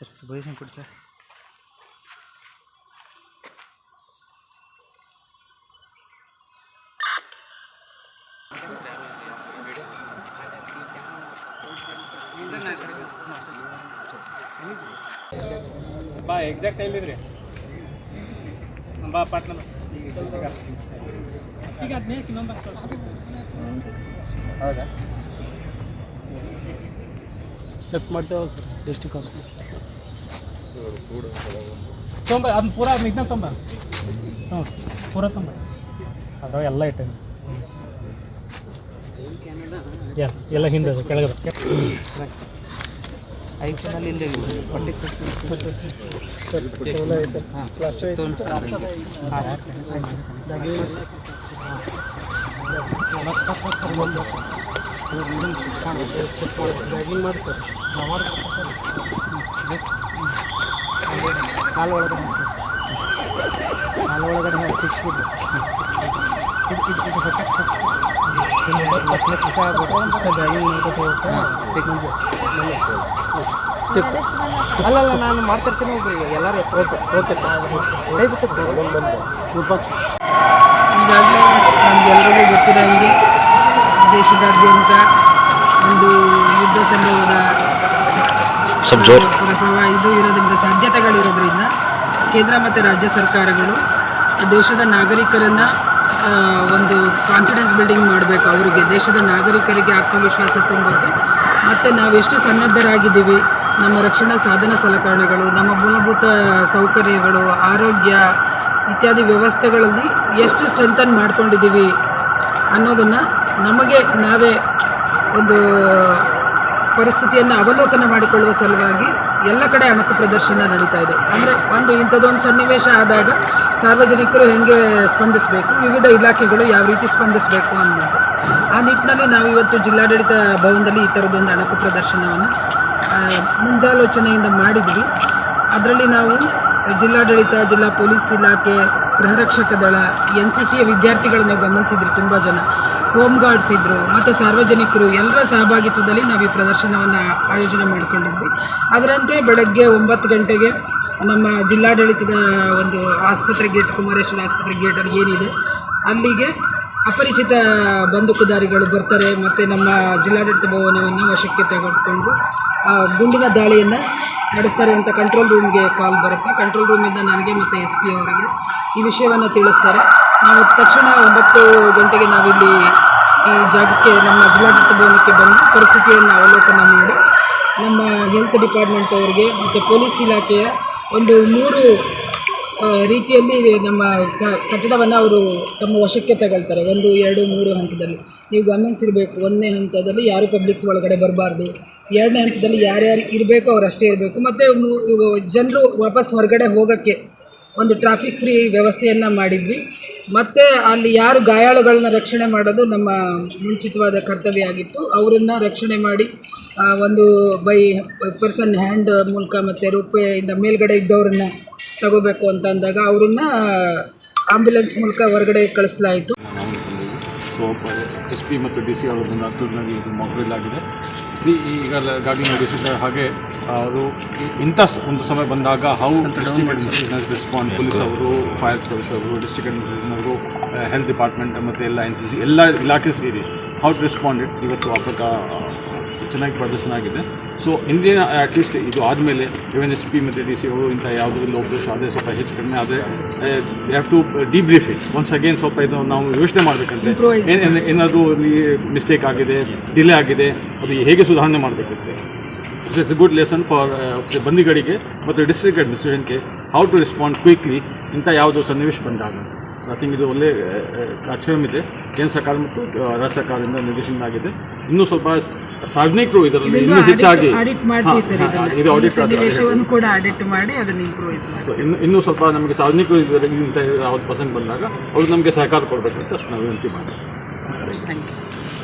Position ಕೊಡಿ sir ಬಾ exact ಎಲ್ಲಿದ್ರಿ ಬಾ ಪಾಟ್ನ ಬಾ. ಈಗ ಹದಿನೈದು ಇನ್ನೊಂದು ಹೌದಾ ಸೆಟ್ ಮಾಡ್ತೇವೆ ಸರ್ ಡಿಸ್ಟಿಕ್ ಹಾಸ್ಪಿಟಲ್ ತೊಂಬ ಅದನ್ನ ಪೂರ ಇದನ್ನ ತೊಂಬ. ಹ್ಞೂ, ಪೂರ ತೊಂಬ. ಅದ್ರಾಗ ಎಲ್ಲ ಇಟ್ಟೇನೆ. ಎಸ್ ಎಲ್ಲ ಹಿಂದೆ ಅದು ಕೆಳಗಡೆ. ಐಫೋನಲ್ಲಿ ಇಲ್ಲೇ ಹೊಟ್ಟೆ ಮಾಡಿ ಸರ್ ಕಾಲು ಒಳಗಡೆ. ಕಾಲು ಒಳಗಡೆ ಸಿಕ್ಸ್ ಹೊಟ್ಟೆ ಸಿಕ್ಸ್ ಅಲ್ಲಲ್ಲ, ನಾನು ಮಾಡ್ತಿರ್ತೀನಿ ಒಬ್ರಿಗೆ ಎಲ್ಲರೂ ಓಕೆ ಓಕೆ ಸರ್. ವಿಪಕ್ಷ. ನಮಗೆಲ್ಲರಿಗೂ ಗೊತ್ತಿರೋಂಗೆ ದೇಶದಾದ್ಯಂತ ಒಂದು ಯುದ್ಧ ಸಂಭವದ ಪ್ರಭಾವ ಇದು ಇರೋದ್ರಿಂದ ಸಾಧ್ಯತೆಗಳಿರೋದ್ರಿಂದ ಕೇಂದ್ರ ಮತ್ತು ರಾಜ್ಯ ಸರ್ಕಾರಗಳು ದೇಶದ ನಾಗರಿಕರನ್ನು ಒಂದು ಕಾನ್ಫಿಡೆನ್ಸ್ ಬಿಲ್ಡಿಂಗ್ ಮಾಡಬೇಕು ಅವರಿಗೆ. ದೇಶದ ನಾಗರಿಕರಿಗೆ ಆತ್ಮವಿಶ್ವಾಸ ತುಂಬಕ್ಕೆ. ಮತ್ತು ನಾವೆಷ್ಟು ಸನ್ನದ್ಧರಾಗಿದ್ದೀವಿ, ನಮ್ಮ ರಕ್ಷಣಾ ಸಾಧನ ಸಲಕರಣೆಗಳು, ನಮ್ಮ ಮೂಲಭೂತ ಸೌಕರ್ಯಗಳು, ಆರೋಗ್ಯ ಇತ್ಯಾದಿ ವ್ಯವಸ್ಥೆಗಳಲ್ಲಿ ಎಷ್ಟು ಸ್ಟ್ರೆಂಥನ್ ಮಾಡ್ಕೊಂಡಿದ್ದೀವಿ ಅನ್ನೋದನ್ನು ನಮಗೆ ನಾವೇ ಒಂದು ಪರಿಸ್ಥಿತಿಯನ್ನು ಅವಲೋಕನ ಮಾಡಿಕೊಳ್ಳುವ ಸಲುವಾಗಿ ಎಲ್ಲ ಕಡೆ ಅಣಕು ಪ್ರದರ್ಶನ ನಡೀತಾ ಇದೆ. ಅಂದರೆ ಒಂದು ಇಂಥದ್ದೊಂದು ಸನ್ನಿವೇಶ ಆದಾಗ ಸಾರ್ವಜನಿಕರು ಹೇಗೆ ಸ್ಪಂದಿಸಬೇಕು? ವಿವಿಧ ಇಲಾಖೆಗಳು ಯಾವ ರೀತಿ ಸ್ಪಂದಿಸಬೇಕು ಅನ್ನೋದು. ಆ ನಿಟ್ಟಿನಲ್ಲಿ ನಾವು ಇವತ್ತು ಜಿಲ್ಲಾಡಳಿತ ಭವನದಲ್ಲಿ ಈ ಥರದ್ದೊಂದು ಅಣಕು ಪ್ರದರ್ಶನವನ್ನು ಮುಂದಾಲೋಚನೆಯಿಂದ ಮಾಡಿದ್ವಿ ಅದರಲ್ಲಿ ನಾವು ಜಿಲ್ಲಾಡಳಿತ, ಜಿಲ್ಲಾ ಪೊಲೀಸ್ ಇಲಾಖೆ ಗೃಹರಕ್ಷಕ ದಳ, ಎನ್ ಸಿ ಸಿಯ ವಿದ್ಯಾರ್ಥಿಗಳನ್ನು ಗಮನಿಸಿದ್ರಿ ತುಂಬ ಜನ. ಹೋಮ್ ಗಾರ್ಡ್ಸ್ ಇದ್ದರು ಮತ್ತು ಸಾರ್ವಜನಿಕರು ಎಲ್ಲರ ಸಹಭಾಗಿತ್ವದಲ್ಲಿ ನಾವು ಈ ಪ್ರದರ್ಶನವನ್ನು ಆಯೋಜನೆ ಮಾಡಿಕೊಂಡಿದ್ವಿ. ಅದರಂತೆ ಬೆಳಗ್ಗೆ ಒಂಬತ್ತು ಗಂಟೆಗೆ ನಮ್ಮ ಜಿಲ್ಲಾಡಳಿತದ ಒಂದು ಆಸ್ಪತ್ರೆ ಗೇಟ್, ಕುಮಾರೇಶ್ವರ ಆಸ್ಪತ್ರೆ ಗೇಟಲ್ಲಿ ಏನಿದೆ, ಅಲ್ಲಿಗೆ ಅಪರಿಚಿತ ಬಂದೂಕುದಾರಿಗಳು ಬರ್ತಾರೆ, ಮತ್ತು ನಮ್ಮ ಜಿಲ್ಲಾಡಳಿತ ಭವನವನ್ನು ವಶಕ್ಕೆ ತೆಗೆದುಕೊಂಡು ಗುಂಡಿನ ದಾಳಿಯನ್ನು ನಡೆಸ್ತಾರೆ ಅಂತ ಕಂಟ್ರೋಲ್ ರೂಮ್ಗೆ ಕಾಲ್ ಬರುತ್ತೆ. ಕಂಟ್ರೋಲ್ ರೂಮಿಂದ ನನಗೆ ಮತ್ತು ಎಸ್ ಪಿ ಅವರಿಗೆ ಈ ವಿಷಯವನ್ನು ತಿಳಿಸ್ತಾರೆ. ನಾವು ತಕ್ಷಣ ಒಂಬತ್ತು ಗಂಟೆಗೆ ನಾವಿಲ್ಲಿ ಈ ಜಾಗಕ್ಕೆ ನಮ್ಮ ಜಿಲ್ಲಾಡಳಿತ ಭವನಕ್ಕೆ ಬಂದು ಪರಿಸ್ಥಿತಿಯನ್ನು ಅವಲೋಕನ ಮಾಡಿ ನಮ್ಮ ಹೆಲ್ತ್ ಡಿಪಾರ್ಟ್ಮೆಂಟ್ ಅವರಿಗೆ ಮತ್ತು ಪೊಲೀಸ್ ಇಲಾಖೆಯ ಒಂದು ಮೂರು ರೀತಿಯಲ್ಲಿ ನಮ್ಮ ಕಟ್ಟಡವನ್ನು ಅವರು ತಮ್ಮ ವಶಕ್ಕೆ ತಗೊಳ್ತಾರೆ. ಒಂದು, ಎರಡು, ಮೂರು ಹಂತದಲ್ಲಿ. ನೀವು ಗಮನಿಸಿರಬೇಕು, ಒಂದನೇ ಹಂತದಲ್ಲಿ ಯಾರು ಪಬ್ಲಿಕ್ಸ್ ಒಳಗಡೆ ಬರಬಾರ್ದು, ಎರಡನೇ ಹಂತದಲ್ಲಿ ಯಾರ್ಯಾರು ಇರಬೇಕು ಅವ್ರು ಅಷ್ಟೇ ಇರಬೇಕು. ಮತ್ತು ಜನರು ವಾಪಸ್ ಹೊರಗಡೆ ಹೋಗೋಕ್ಕೆ ಒಂದು ಟ್ರಾಫಿಕ್ ಫ್ರೀ ವ್ಯವಸ್ಥೆಯನ್ನು ಮಾಡಿದ್ವಿ. ಮತ್ತು ಅಲ್ಲಿ ಯಾರು ಗಾಯಾಳುಗಳನ್ನ ರಕ್ಷಣೆ ಮಾಡೋದು ನಮ್ಮ ಮುಂಚಿತವಾದ ಕರ್ತವ್ಯ ಆಗಿತ್ತು. ಅವರನ್ನು ರಕ್ಷಣೆ ಮಾಡಿ ಒಂದು ಬೈ ಪರ್ಸನ್ ಹ್ಯಾಂಡ್ ಮೂಲಕ ಮತ್ತು ರೂಪಾಯಿಯಿಂದ ಮೇಲ್ಗಡೆ ಇದ್ದವ್ರನ್ನ ತಗೋಬೇಕು ಅಂತ ಅಂದಾಗ ಅವ್ರನ್ನ ಆಂಬ್ಯುಲೆನ್ಸ್ ಮೂಲಕ ಹೊರಗಡೆ ಕಳಿಸ್ಲಾಯಿತು. ಸೊ ಎಸ್ ಪಿ ಮತ್ತು ಡಿ ಸಿ ಅವರು ಬಂದು ಇದು ಮೊಬೈಲ್ ಆಗಿದೆ ಸಿ ಗಾಡಿ ನಡೆಸಿದ ಹಾಗೆ ಅವರು ಇಂಥ ಒಂದು ಸಮಯ ಬಂದಾಗ how district administration respond police ಅವರು ಫೈರ್ ಫೋರ್ಸ್ ಅವರು ಡಿಸ್ಟ್ರಿಕ್ಟ್ ಅಡ್ಮಿನಿಸ್ಟ್ರೇಷನ್ ಅವರು ಹೆಲ್ತ್ ಡಿಪಾರ್ಟ್ಮೆಂಟ್ ಮತ್ತು ಎಲ್ಲ ಎನ್ ಸಿ ಸಿ ಎಲ್ಲ ಇಲಾಖೆ ಸೇರಿ ಹೌ ಟು ರೆಸ್ಪಾಂಡೆಡ್ ಇವತ್ತು ಅಪಕ ಚೆನ್ನಾಗಿ ಪ್ರದರ್ಶನ ಆಗಿದೆ. ಸೊ ಇಂಡಿಯನ್ ಅಟ್ಲೀಸ್ಟ್ ಇದು ಆದಮೇಲೆ ಇವನ್ ಎಸ್ ಪಿ ಮತ್ತು ಡಿ ಸಿ ಅವರು ಇಂಥ ಯಾವುದೇ ಲೋಪದೋಷ ಆದರೆ ಸ್ವಲ್ಪ ಹೆಚ್ಚು ಕಡಿಮೆ ಆದರೆ have to debrief it once again ಸ್ವಲ್ಪ ಇದು ನಾವು ಯೋಚನೆ ಮಾಡಬೇಕಂದ್ರೆ ಏನು ಏನಾದರೂ ಅಲ್ಲಿ ಮಿಸ್ಟೇಕ್ ಆಗಿದೆ ಡಿಲೇ ಆಗಿದೆ ಅದು ಹೇಗೆ ಸುಧಾರಣೆ ಮಾಡಬೇಕಂತೆ? It's a good lesson for ಬಂದಿಗಳಿಗೆ ಮತ್ತು ಡಿಸ್ಟ್ರಿಕ್ಟ್ ಅಡ್ಮಿನಿಸ್ಟ್ರೇಷನ್ಗೆ ಹೌ ಟು ರೆಸ್ಪಾಂಡ್ ಕ್ವಿಕ್ಲಿ ಇಂಥ ಯಾವುದೋ ಸನ್ನಿವೇಶ ಬಂದಾಗ. ಐ ಥಿಂಕ್ ಇದು ಒಳ್ಳೆ ಕಾರ್ಯಕ್ರಮ ಇದೆ ಕೇಂದ್ರ ಸರ್ಕಾರ ಮತ್ತು ರಾಜ್ಯ ಸರ್ಕಾರದಿಂದ ನಿರ್ದೇಶನ ಆಗಿದೆ ಇನ್ನೂ ಸ್ವಲ್ಪ ಸಾರ್ವಜನಿಕರು ಇದರಲ್ಲಿ ಇನ್ನೂ ಹೆಚ್ಚಾಗಿ ಇದು ಆಡಿಟ್ ಮಾಡಿ ಇನ್ನು ಇನ್ನೂ ಸ್ವಲ್ಪ ನಮಗೆ ಸಾರ್ವಜನಿಕರು ಇದರಲ್ಲಿ ಇಂಥ ಯಾವ್ದು ಪರ್ಸೆಂಟ್ ಬಂದಾಗ ಅವ್ರು ನಮಗೆ ಸಹಕಾರ ಕೊಡಬೇಕು ಅಂತ ಅಷ್ಟು ನಾವು ವಿನಂತಿ ಮಾಡಿ ಥ್ಯಾಂಕ್ ಯು